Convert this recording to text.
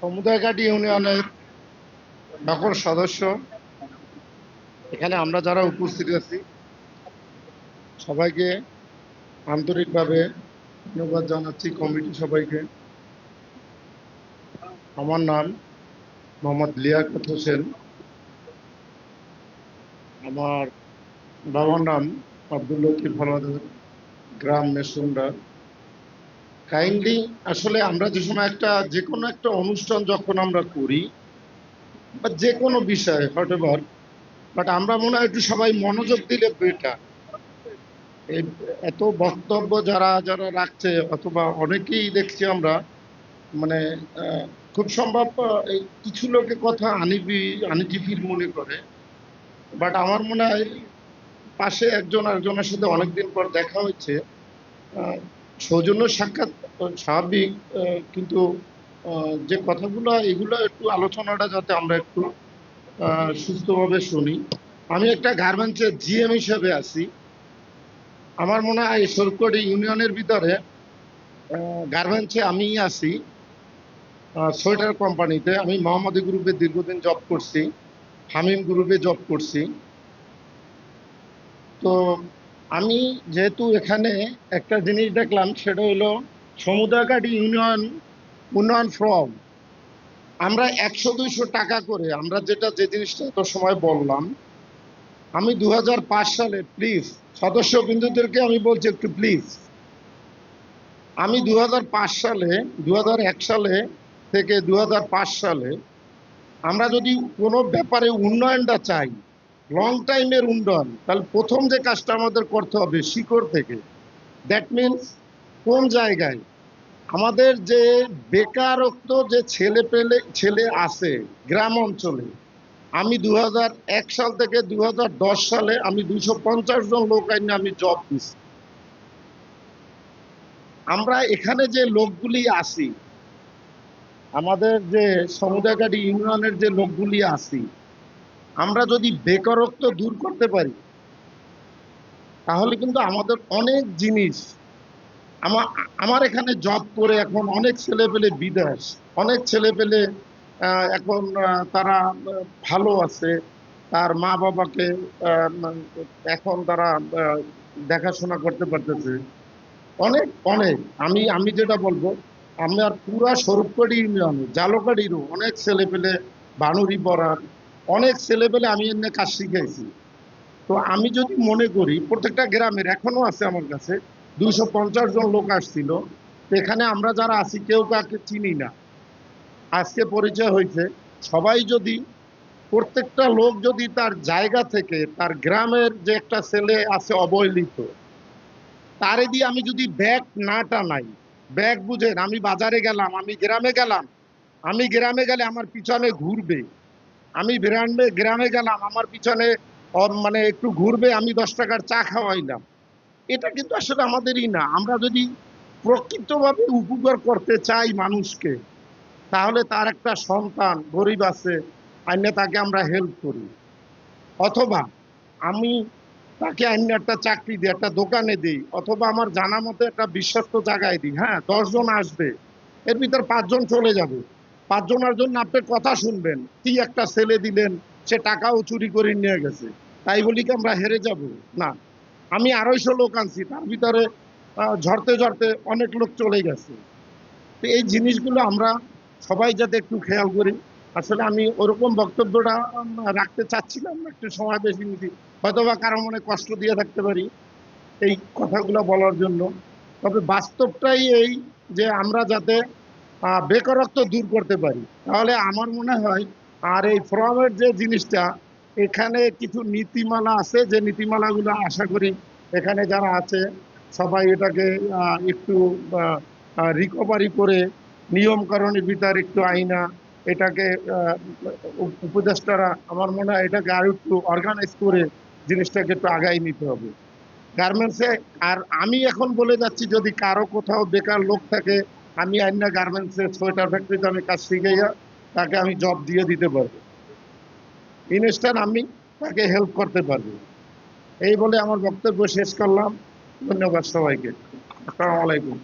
সমুদায়ঘাটি ইউনিয়নের সকল সদস্য। এখানে আমরা যারা উপস্থিত আছি, সবাইকে আন্তরিকভাবে ধন্যবাদ জানাচ্ছি কমিটি সবাইকে। আমার নাম মোহাম্মদ লিয়াকত হোসেন। আমার বাবার নাম আব্দুল লতিফ গ্রাম মেসুন্ডা কাইন্ডলি আসলে আমরা যে সময় একটা, যে কোনো একটা অনুষ্ঠান যখন আমরা করি, বা যে কোনো বিষয়ে হোয়াট এভার বাট আমরা মনে হয় একটু সবাই মনোযোগ দিলে বেটার এত বক্তব্য যারা যারা রাখছে, অথবা অনেকেই দেখছি আমরা মানে খুব সম্ভব এই কিছু লোকে কথা আনিবি আনিজিফির মনে করে বাট আমার মনে হয় পাশে একজন আরেকজনের সাথে অনেকদিন পর দেখা হয়েছে সৌজন্য সাক্ষাৎ স্বাভাবিক কিন্তু যে কথাগুলো, এগুলো একটু আলোচনাটা যাতে আমরা একটু সুস্থভাবে শুনি। আমি একটা গার্মেন্টসের জিএম হিসেবে আছি। আমার মনে হয় সরকারি ইউনিয়নের ভিতরে গার্মেন্টসে আমি আছি সোয়েটার কোম্পানিতে। আমি মোহাম্মদী গ্রুপে দীর্ঘদিন জব করছি, হামিম গ্রুপে জব করছি। তো আমি যেহেতু এখানে একটা জিনিস দেখলাম, সেটা হলো সমুদ্রঘাটি ইউনিয়ন, উন্নয়ন ফর্ম। আমরা একশো দুইশো টাকা করে, আমরা যেটা যে জিনিসটা এত সময় বললাম, আমি দু হাজার পাঁচ সালে প্লিজ সদস্য বিন্দুদেরকে আমি বলছি একটু প্লিজ আমি দু হাজার পাঁচ সালে দু হাজার এক সালে থেকে দু হাজার পাঁচ সালে, আমরা যদি কোনো ব্যাপারে উন্নয়নটা চাই লং টাইমের উন্নয়ন। তাহলে প্রথম যে কাজটা আমাদের করতে হবে শিকড় থেকে দ্যাট মিনস কোন জায়গায়? আমাদের যে বেকারত্ব যে ছেলে পেলে, ছেলে আছে গ্রাম অঞ্চলে, আমি দু সাল থেকে দু হাজার দশ সালে আমি দুশো পঞ্চাশ জন লোক আইনে আমি জব দিছি। আমরা এখানে যে লোকগুলি আছি, আমাদের যে সমুদায়কারী ইউনিয়নের যে লোকগুলি আছি আমরা যদি বেকারত্ব দূর করতে পারি, তাহলে কিন্তু আমাদের অনেক জিনিস আমার আমার এখানে জব করে এখন অনেক ছেলে পেলে বিদেশ, অনেক ছেলে পেলে এখন তারা ভালো আছে, তার মা বাবাকে এখন তারা দেখাশোনা করতে পারতেছে। অনেক অনেক, আমি আমি যেটা বলব, আমার পুরা স্বরূপকারী ইউনিয়নে জালকাঠিরও অনেক ছেলে পেলে বানুরি পড়ার অনেক ছেলে পেলে আমি এনে কাজ শিখাইছি। তো আমি যদি মনে করি, প্রত্যেকটা গ্রামের এখনও আছে আমার কাছে, দুইশো পঞ্চাশ জন লোক আসছিল। এখানে আমরা যারা আছি, কেউ কাকে চিনি না। আজকে পরিচয় হয়েছে, সবাই যদি প্রত্যেকটা লোক যদি তার জায়গা থেকে, তার গ্রামের যে একটা ছেলে আছে অবহেলিত, তারে দিয়ে আমি যদি ব্যাগ না টানাই, ব্যাগ বুঝেন, আমি বাজারে গেলাম, আমি গ্রামে গেলাম, আমি গ্রামে গেলে আমার পিছনে ঘুরবে। আমি গ্রামে গ্রামে গেলাম, আমার পিছনে মানে একটু ঘুরবে, আমি দশ টাকার চা খাওয়াইলাম। এটা কিন্তু আসলে আমাদেরই না। আমরা যদি প্রকৃতভাবে উপকার করতে চাই মানুষকে, তাহলে তার একটা সন্তান, গরিব আছে, আইনে তাকে আমরা হেল্প করি। অথবা আমি তাকে আইনে একটা চাকরি দিই, একটা দোকানে দিই, অথবা আমার জানা মতো একটা বিশ্বস্ত জায়গায় দিই হ্যাঁ দশজন আসবে, এর ভিতর পাঁচজন চলে যাবে। পাঁচজনের জন্য আপনি কথা শুনবেন। কি একটা ছেলে দিলেন, সে টাকাও চুরি করে নিয়ে গেছে। তাই বলি কি আমরা হেরে যাব? না। আমি আড়াইশো লোক আনছি, তার ভিতরে ঝরতে ঝরতে অনেক লোক চলে গেছে। তো এই জিনিসগুলো আমরা সবাই যাতে একটু খেয়াল করি। আসলে আমি ওরকম বক্তব্যটা রাখতে চাচ্ছিলাম একটু সময় বেশি নিছি হয়তো বা কারও মনে কষ্ট দিয়ে থাকতে পারি এই কথাগুলো বলার জন্য। তবে বাস্তবটাই এই যে আমরা যাতে বেকারত্ব দূর করতে পারি। তাহলে আমার মনে হয়, আর এই ফর্মের যে জিনিসটা, এখানে কিছু নীতিমালা আছে, যে নীতিমালাগুলো আশা করি এখানে যারা আছে, সবাই এটাকে একটু রিকভারি করে নিয়মকরণের ভিতর একটু আইনা, এটাকে উপদেষ্টারা, আমার মনে হয় এটাকে আরও একটু অর্গানাইজ করে জিনিসটাকে একটু আগাই নিতে হবে। গার্মেন্টসে, আর আমি এখন বলে যাচ্ছি, যদি কারও কোথাও বেকার লোক থাকে আমি আইনা গার্মেন্টসে সোয়েটার ফ্যাক্টরিতে আমি কাজ শিখাইয়া তাকে আমি জব দিয়ে দিতে পারব। ইনস্ট্যান্ট আমি তাকে হেল্প করতে পারব। এই বলে আমার বক্তব্য শেষ করলাম। ধন্যবাদ সবাইকে। আসসালামু আলাইকুম।